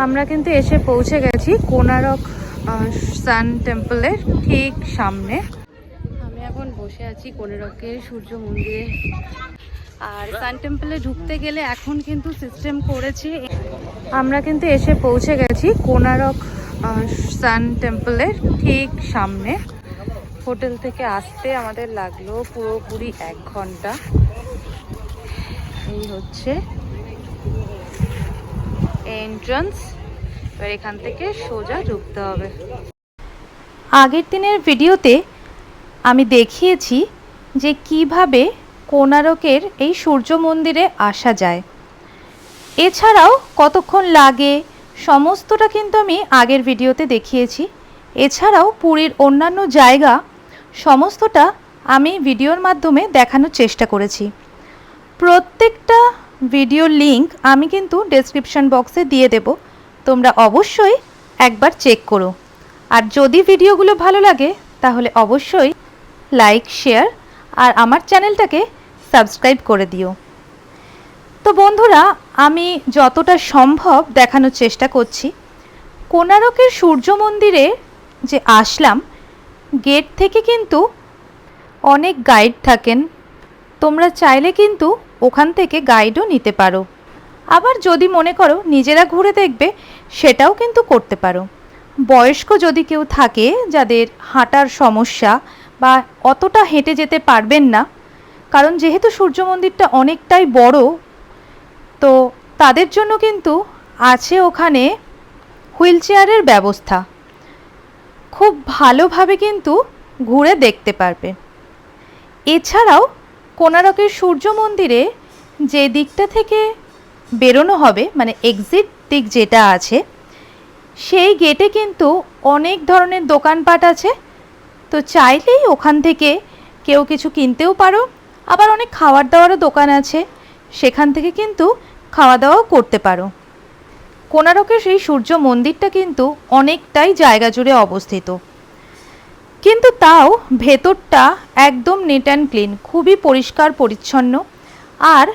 আমরা কিন্তু এসে পৌঁছে গেছি কোনারক সান টেম্পলের ঠিক সামনে। আমি এখন বসে আছি কোনারকের সূর্য মন্দিরে। আর সান টেম্পলে ঢুকতে গেলে এখন কিন্তু সিস্টেম করেছে। আমরা কিন্তু এসে পৌঁছে গেছি কোনারক সান টেম্পলের ঠিক সামনে। হোটেল থেকে আসতে আমাদের লাগল পুরোপুরি এক ঘণ্টা। এই হচ্ছে এন্ট্রান্স এবার এখান থেকে সোজা ঢুকতে হবে। আগের দিনের ভিডিওতে আমি দেখিয়েছি যে কীভাবে কোনারকের এই সূর্য মন্দিরে আসা যায়। এছাড়াও কতক্ষণ লাগে, সমস্তটা কিন্তু আমি আগের ভিডিওতে দেখিয়েছি। এছাড়াও পুরীর অন্যান্য জায়গা সমস্তটা আমি ভিডিওর মাধ্যমে দেখানোর চেষ্টা করেছি। প্রত্যেকটা ভিডিওর লিংক আমি কিন্তু ডেসক্রিপশন বক্সে দিয়ে দেব। তোমরা অবশ্যই একবার চেক করো। আর যদি ভিডিওগুলো ভালো লাগে, তাহলে অবশ্যই লাইক শেয়ার আর আমার চ্যানেলটাকে সাবস্ক্রাইব করে দিও। তো বন্ধুরা, আমি যতটা সম্ভব দেখানোর চেষ্টা করছি। কোনারকের সূর্য মন্দিরে যে আসলাম গেট থেকে কিন্তু অনেক গাইড থাকেন। তোমরা চাইলে কিন্তু ওখান থেকে গাইডও নিতে পারো। আবার যদি মনে করো নিজেরা ঘুরে দেখবে, সেটাও কিন্তু করতে পারো। বয়স্ক যদি কেউ থাকে, যাদের হাঁটার সমস্যা বা অতটা হেঁটে যেতে পারবেন না, কারণ যেহেতু সূর্য মন্দিরটা অনেকটাই বড়, তো তাদের জন্য কিন্তু আছে ওখানে হুইল চেয়ারের ব্যবস্থা। খুব ভালোভাবে কিন্তু ঘুরে দেখতে পারবে। এছাড়াও কোনারকের সূর্য মন্দিরে যে দিকটা থেকে বেরোনো হবে মানে এক্সিট দিক যেটা আছে, সেই গেটে কিন্তু অনেক ধরনের দোকানপাট আছে। তো চাইলেই ওখান থেকে কেউ কিছু কিনতেও পারো। আবার অনেক খাওয়ার দাওয়ারও দোকান আছে। সেখান থেকে কিন্তু খাওয়া দাওয়াও করতে পারো। কোনারকের সেই সূর্য মন্দিরটা কিন্তু অনেকটাই জায়গা জুড়ে অবস্থিত। কিন্তু তাও ভেতরটা একদম নিট অ্যান্ড ক্লিন খুবই পরিষ্কার, পরিচ্ছন্ন। আর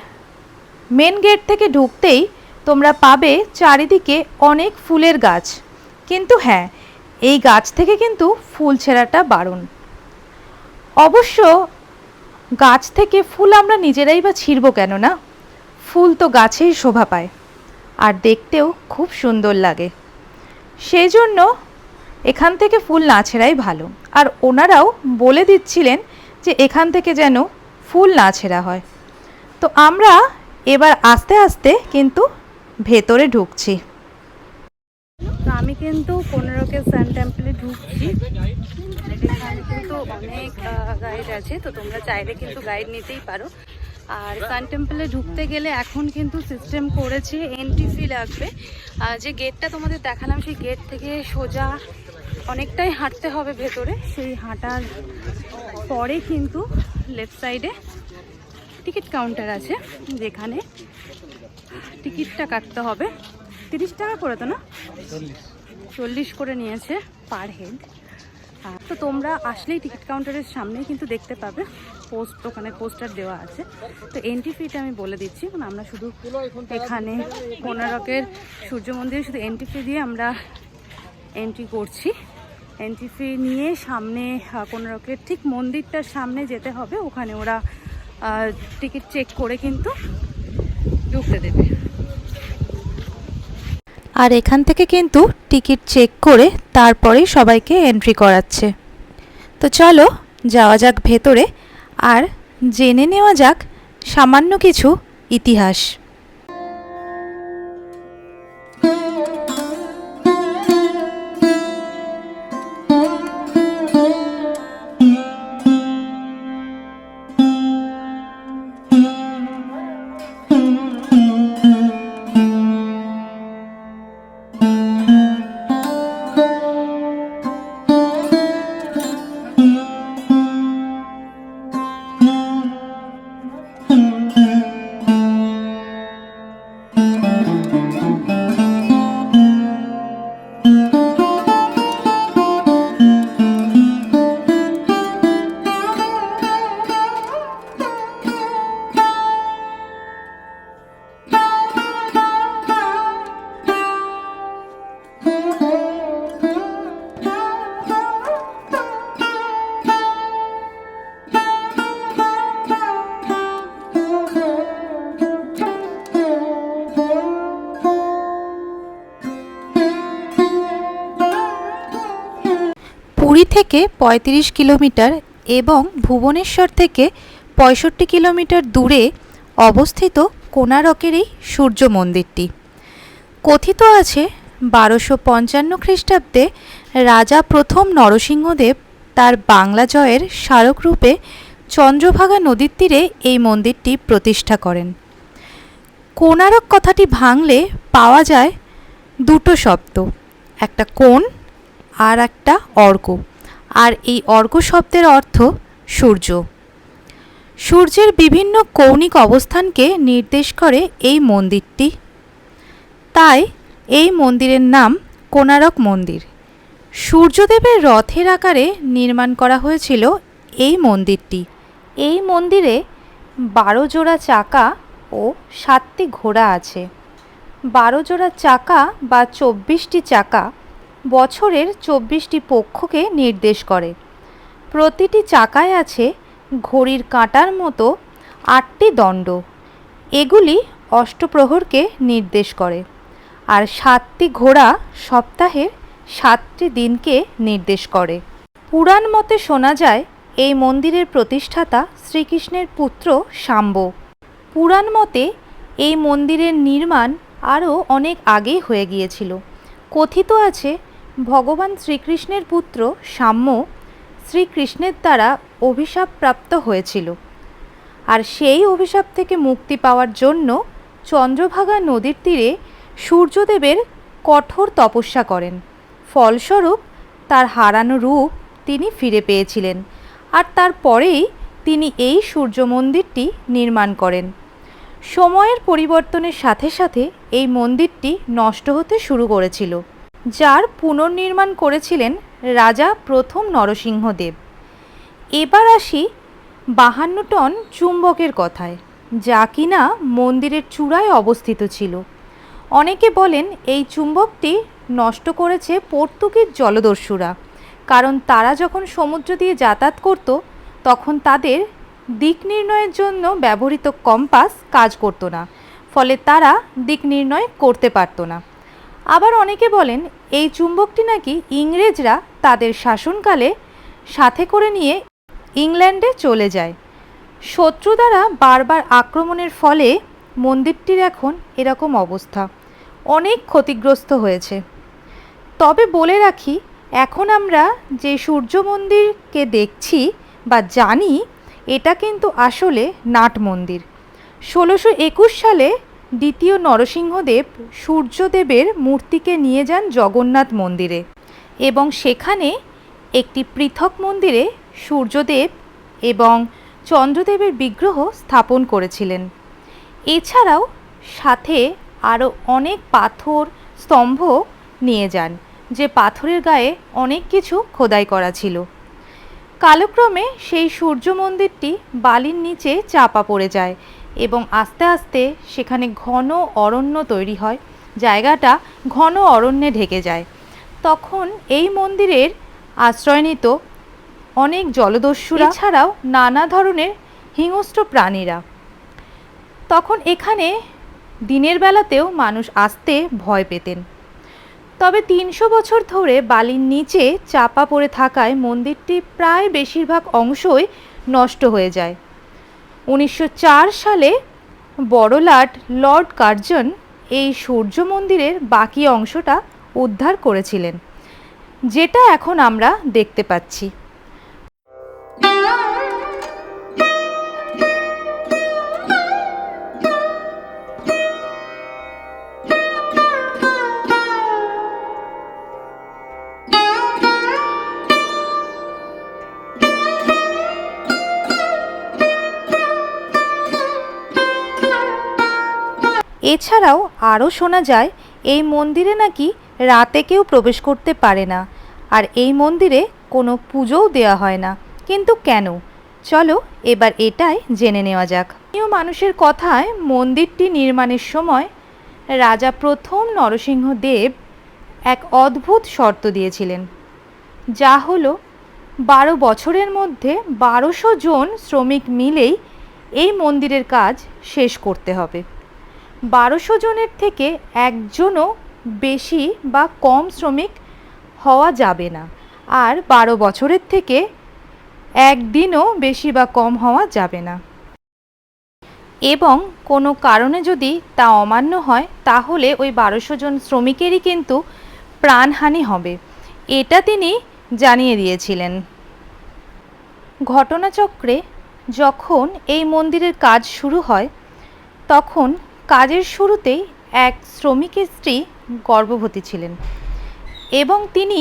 মেন গেট থেকে ঢুকতেই তোমরা পাবে চারিদিকে অনেক ফুলের গাছ। কিন্তু হ্যাঁ এই গাছ থেকে কিন্তু ফুল ছেঁড়াটা বারণ। অবশ্য গাছ থেকে ফুল আমরা নিজেরাই বা ছিঁড়ব কেন না? ফুল তো গাছেই শোভা পায়, আর দেখতেও খুব সুন্দর লাগে। সেই জন্য এখান থেকে ফুল না ছেঁড়াই ভালো। আর ওনারাও বলে দিচ্ছিলেন যে এখান থেকে যেন ফুল না ছেঁড়া হয়। তো আমরা এবার আস্তে আস্তে কিন্তু ভেতরে ঢুকছি। আমি কিন্তু পনেরোকে সান টেম্পলে ঢুকছি। কিন্তু অনেক গাইড আছে, তো তোমরা চাইলে কিন্তু গাইড নিতেই পারো। আর সান টেম্পলে ঢুকতে গেলে এখন কিন্তু সিস্টেম করেছে এন্ট্রি ফি লাগবে। যে গেটটা তোমাদের দেখালাম, সেই গেট থেকে সোজা অনেকটাই হাঁটতে হবে ভেতরে। সেই হাঁটার পরে কিন্তু লেফট সাইডে টিকিট কাউন্টার আছে, যেখানে টিকিটটা কাটতে হবে। তিরিশ টাকা করে তো না? চল্লিশ করে নিয়েছে পার হেড তো তোমরা আসলেই টিকিট কাউন্টারের সামনেই কিন্তু দেখতে পাবে পোস্ট ওখানে পোস্টার দেওয়া আছে। তো এন্ট্রি ফিটা আমি বলে দিচ্ছি, কারণ আমরা শুধু এখানে কোনারকের সূর্য মন্দিরে শুধু এন্ট্রি ফি দিয়ে আমরা এন্ট্রি করছি। এন্ট্রি ফি নিয়ে সামনে কোনারকের ঠিক মন্দিরটার সামনে যেতে হবে। ওখানে ওরা টিকিট চেক করে কিন্তু ঢুকতে দেবে। আর এখান থেকে কিন্তু টিকিট চেক করে তারপরেই সবাইকে এন্ট্রি করাচ্ছে। তো চলো, যাওয়া যাক ভেতরে। আর জেনে নেওয়া যাক সামান্য কিছু ইতিহাস। থেকে ৩৫ কিলোমিটার এবং ভুবনেশ্বর থেকে পঁয়ষট্টি কিলোমিটার দূরে অবস্থিত কোনারকের এই সূর্য মন্দিরটি। কথিত আছে, বারোশো পঞ্চান্ন খ্রিস্টাব্দে রাজা প্রথম নরসিংহদেব তার বাংলা জয়ের স্মারকরূপে চন্দ্রভাগা নদীর তীরে এই মন্দিরটি প্রতিষ্ঠা করেন। কোণারক কথাটি ভাঙলে পাওয়া যায় দুটো শব্দ, একটা কোণ আর একটা অর্ক আর এই অর্ক শব্দের অর্থ সূর্য। সূর্যের বিভিন্ন কৌণিক অবস্থানকে নির্দেশ করে এই মন্দিরটি। তাই এই মন্দিরের নাম কোণারক মন্দির। সূর্যদেবের রথের আকারে নির্মাণ করা হয়েছিল এই মন্দিরটি। এই মন্দিরে বারো জোড়া চাকা ও সাতটি ঘোড়া আছে। বারো জোড়া চাকা বা চব্বিশটি চাকা বছরের চব্বিশটি পক্ষকে নির্দেশ করে। প্রতিটি চাকায় আছে ঘড়ির কাঁটার মতো আটটি দণ্ড। এগুলি অষ্টপ্রহরকে নির্দেশ করে। আর সাতটি ঘোড়া সপ্তাহের সাতটি দিনকে নির্দেশ করে। পুরাণ মতে শোনা যায়, এই মন্দিরের প্রতিষ্ঠাতা শ্রীকৃষ্ণের পুত্র শাম্ব পুরাণ মতে এই মন্দিরের নির্মাণ আরও অনেক আগেই হয়ে গিয়েছিল। কথিত আছে ভগবান শ্রীকৃষ্ণের পুত্র সাম্য শ্রীকৃষ্ণের দ্বারা অভিশাপপ্রাপ্ত হয়েছিল। আর সেই অভিশাপ থেকে মুক্তি পাওয়ার জন্য চন্দ্রভাগা নদীর তীরে সূর্যদেবের কঠোর তপস্যা করেন। ফলস্বরূপ তার হারানো রূপ তিনি ফিরে পেয়েছিলেন আর তারপরেই তিনি এই সূর্য মন্দিরটি নির্মাণ করেন। সময়ের পরিবর্তনের সাথে সাথে এই মন্দিরটি নষ্ট হতে শুরু করেছিল। যার পুনর্নির্মাণ করেছিলেন রাজা প্রথম নরসিংহদেব এবার আসি বাহান্ন টন চুম্বকের কথায়, যা কিনা মন্দিরের চূড়ায় অবস্থিত ছিল। অনেকে বলেন এই চুম্বকটি নষ্ট করেছে পর্তুগিজ জলদস্যুরা, কারণ তারা যখন সমুদ্র দিয়ে যাতায়াত করত, তখন তাদের দিক নির্ণয়ের জন্য ব্যবহৃত কম্পাস কাজ করতো না, ফলে তারা দিক নির্ণয় করতে পারতো না। আবার অনেকে বলেন, এই চুম্বকটি নাকি ইংরেজরা তাদের শাসনকালে সাথে করে নিয়ে ইংল্যান্ডে চলে যায়। শত্রু দ্বারা বারবার আক্রমণের ফলে মন্দিরটির এখন এরকম অবস্থা। অনেক ক্ষতিগ্রস্ত হয়েছে। তবে বলে রাখি, এখন আমরা যে সূর্য মন্দিরকে দেখছি বা জানি, এটা কিন্তু আসলে নাট মন্দির। ষোলোশো একুশ সালে দ্বিতীয় নরসিংহদেব সূর্যদেবের মূর্তিকে নিয়ে যান জগন্নাথ মন্দিরে এবং সেখানে একটি পৃথক মন্দিরে সূর্যদেব এবং চন্দ্রদেবের বিগ্রহ স্থাপন করেছিলেন। এছাড়াও সাথে আরও অনেক পাথর, স্তম্ভ নিয়ে যান, যে পাথরের গায়ে অনেক কিছু খোদাই করা ছিল। কালক্রমে সেই সূর্য মন্দিরটি বালির নিচে চাপা পড়ে যায় এবং আস্তে আস্তে সেখানে ঘন অরণ্য তৈরি হয়। জায়গাটা ঘন অরণ্যে ঢেকে যায়। তখন এই মন্দিরের আশ্রয় নিত অনেক জলদস্যুরা ছাড়াও নানা ধরনের হিংস্র প্রাণীরা। তখন এখানে দিনের বেলাতেও মানুষ আসতে ভয় পেতেন। তবে তিনশো বছর ধরে বালির নিচে চাপা পড়ে থাকায় মন্দিরটি প্রায় বেশিরভাগ অংশই নষ্ট হয়ে যায়। উনিশশো চার সালে বড়লাট লর্ড কার্জন এই সূর্য মন্দিরের বাকি অংশটা উদ্ধার করেছিলেন, যেটা এখন আমরা দেখতে পাচ্ছি। এছাড়াও আরও শোনা যায়, এই মন্দিরে নাকি রাতে কেউ প্রবেশ করতে পারে না। আর এই মন্দিরে কোনো পুজোও দেওয়া হয় না। কিন্তু কেন? চলো এবার এটাই জেনে নেওয়া যাক। স্থানীয় মানুষের কথায় মন্দিরটি নির্মাণের সময় রাজা প্রথম নরসিংহ দেব এক অদ্ভুত শর্ত দিয়েছিলেন, যা হলো বারো বছরের মধ্যে বারোশো জন শ্রমিক মিলেই এই মন্দিরের কাজ শেষ করতে হবে। বারোশো জনের থেকে একজনও বেশি বা কম শ্রমিক হওয়া যাবে না। আর বারো বছরের থেকে একদিনও বেশি বা কম হওয়া যাবে না। এবং কোনো কারণে যদি তা অমান্য হয়, তাহলে ওই বারোশো জন শ্রমিকেরই কিন্তু প্রাণহানি হবে। এটা তিনি জানিয়ে দিয়েছিলেন। ঘটনাচক্রে যখন এই মন্দিরের কাজ শুরু হয়, তখন কাজের শুরুতেই এক শ্রমিকের স্ত্রী গর্ভবতী ছিলেন এবং তিনি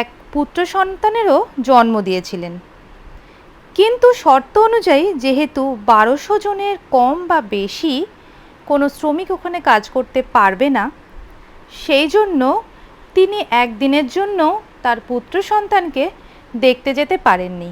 এক পুত্র সন্তানেরও জন্ম দিয়েছিলেন। কিন্তু শর্ত অনুযায়ী যেহেতু বারোশো জনের কম বা বেশি কোনো শ্রমিক ওখানে কাজ করতে পারবে না, সেই জন্য তিনি একদিনের জন্য তার পুত্র সন্তানকে দেখতে যেতে পারেননি।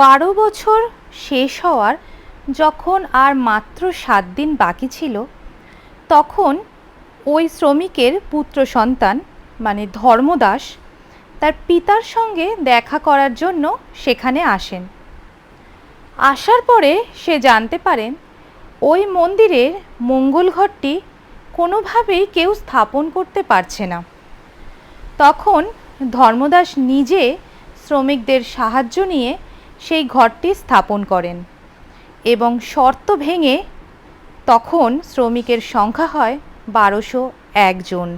বারো বছর শেষ হওয়ার যখন আর মাত্র সাত দিন বাকি ছিল, তখন ওই শ্রমিকের পুত্র সন্তান মানে ধর্মদাস, তার পিতার সঙ্গে দেখা করার জন্য সেখানে আসেন। আসার পরে সে জানতে পারেন, ওই মন্দিরের মঙ্গল ঘরটি কোনোভাবেই কেউ স্থাপন করতে পারছে না। তখন ধর্মদাস নিজে শ্রমিকদের সাহায্য নিয়ে সেই ঘরটি স্থাপন করেন এবং শর্ত ভেঙে তখন শ্রমিকের সংখ্যা হয় বারোশো একজন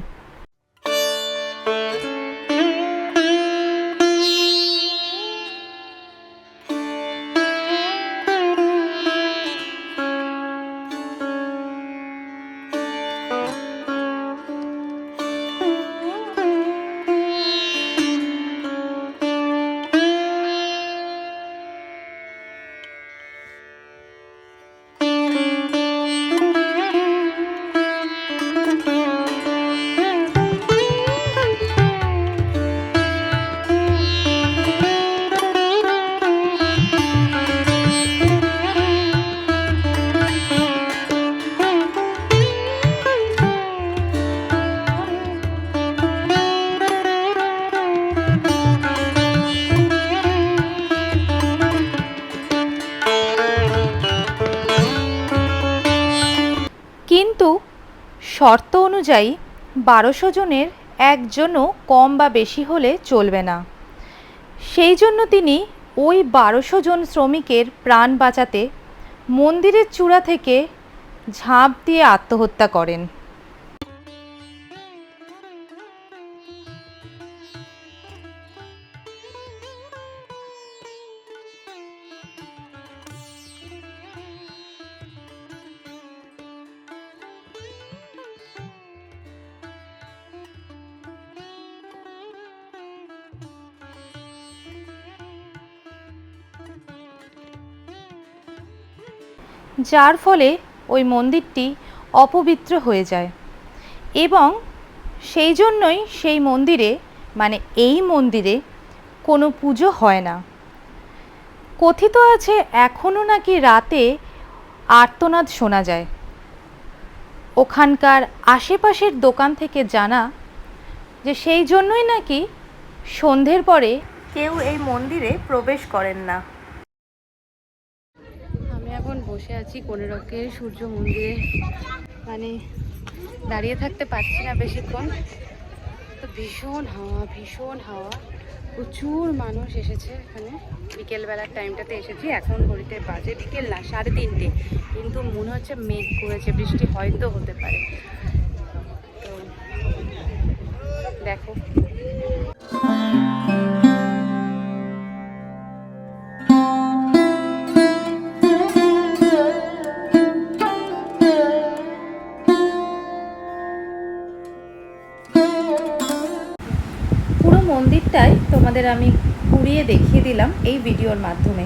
অনুযায়ী বারোশো জনের একজনও কম বা বেশি হলে চলবে না। সেই জন্য তিনি ওই বারোশো জন শ্রমিকের প্রাণ বাঁচাতে মন্দিরের চূড়া থেকে ঝাঁপ দিয়ে আত্মহত্যা করেন। যার ফলে ওই মন্দিরটি অপবিত্র হয়ে যায়। এবং সেই জন্যই সেই মন্দিরে মানে এই মন্দিরে কোনো পুজো হয় না। কথিত আছে এখনও নাকি রাতে আর্তনাদ শোনা যায়। ওখানকার আশেপাশের দোকান থেকে জানা যে সেই জন্যই নাকি সন্ধ্যের পরে কেউ এই মন্দিরে প্রবেশ করেন না। বসে আছি কোনেরকের সূর্য মন্দিরে। মানে দাঁড়িয়ে থাকতে পারছি না বেশিক্ষণ। তো ভীষণ হাওয়া ভীষণ হাওয়া। প্রচুর মানুষ এসেছে এখানে। বিকেলবেলার টাইমটাতে এসেছি। এখন ঘড়িতে বাজে বিকেল না, সাড়ে তিনটে। কিন্তু মনে হচ্ছে মেঘ করেছে, বৃষ্টি হয়তো হতে পারে। তো দেখো। মন্দিরটাই তোমাদের আমি ঘুরিয়ে দেখিয়ে দিলাম এই ভিডিওর মাধ্যমে।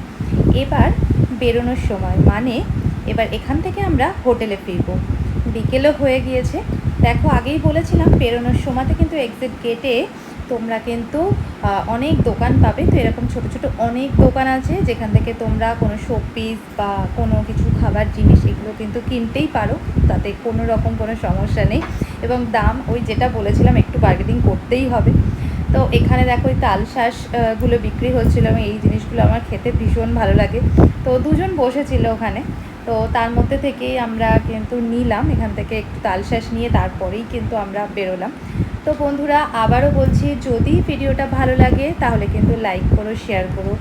এবার বেরোনোর সময় মানে এবার এখান থেকে আমরা হোটেলে ফিরবো। বিকেলও হয়ে গিয়েছে। দেখো, আগেই বলেছিলাম, বেরোনোর সময়তে কিন্তু এক্সিট গেটে তোমরা কিন্তু অনেক দোকান পাবে। তো এরকম ছোট ছোট অনেক দোকান আছে, যেখান থেকে তোমরা কোনো শোপিস বা কোনো কিছু খাবার, জিনিস এগুলো কিন্তু কিনতেই পারো। তাতে কোনো রকম কোনো সমস্যা নেই। এবং দাম, ওই যেটা বলেছিলাম, একটু বার্গেনিং করতেই হবে। তো এখানে দেখো ওই তাল শাঁস আহ, গুলো বিক্রি হচ্ছিল এবং এই জিনিসগুলো আমার খেতে ভীষণ ভালো লাগে। তো দুজন বসেছিল ওখানে। তো তার মধ্যে থেকেই আমরা কিন্তু নিলাম এখান থেকে একটু তাল শাঁস নিয়ে তারপরেই কিন্তু আমরা বেরোলাম। তো বন্ধুরা আবারও বলছি যদি ভিডিওটা ভালো লাগে তাহলে কিন্তু লাইক করো শেয়ার করো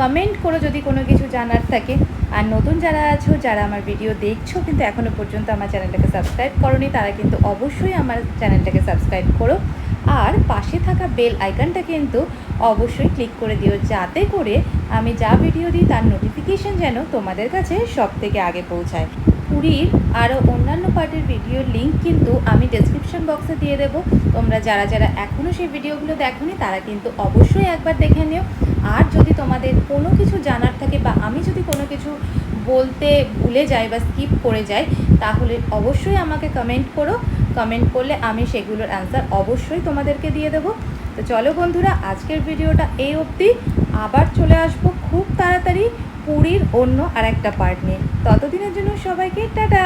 কমেন্ট করো যদি কোনো কিছু জানার থাকে। আর নতুন যারা আছো যারা আমার ভিডিও দেখছ কিন্তু এখনও পর্যন্ত আমার চ্যানেলটাকে সাবস্ক্রাইব করনি তারা কিন্তু অবশ্যই আমার চ্যানেলটাকে সাবস্ক্রাইব করো। আর পাশে থাকা বেল আইকনটা কিন্তু অবশ্যই ক্লিক করে দিও, যাতে করে আমি যা ভিডিও দিই তার নোটিফিকেশন যেন তোমাদের কাছে সব থেকে আগে পৌঁছায়। পুরীর আরও অন্যান্য পার্টের ভিডিওর লিঙ্ক কিন্তু আমি ডেসক্রিপশন বক্সে দিয়ে দেবো। তোমরা যারা যারা এখনও সেই ভিডিওগুলো দেখোনি, তারা কিন্তু অবশ্যই একবার দেখে নিও। আর যদি তোমাদের কোনো কিছু জানার থাকে বা আমি যদি কোনো কিছু বলতে ভুলে যাই বা স্কিপ করে যাই, তাহলে অবশ্যই আমাকে কমেন্ট করো। কমেন্ট করলে আমি সেগুলোর অ্যান্সার অবশ্যই তোমাদেরকে দিয়ে দেবো। তো চলো বন্ধুরা, আজকের ভিডিওটা এই অবধি। আবার চলে আসব খুব তাড়াতাড়ি পুরীর অন্য আর একটা পার্ট নিয়ে। ততদিনের জন্য সবাইকে টাটা!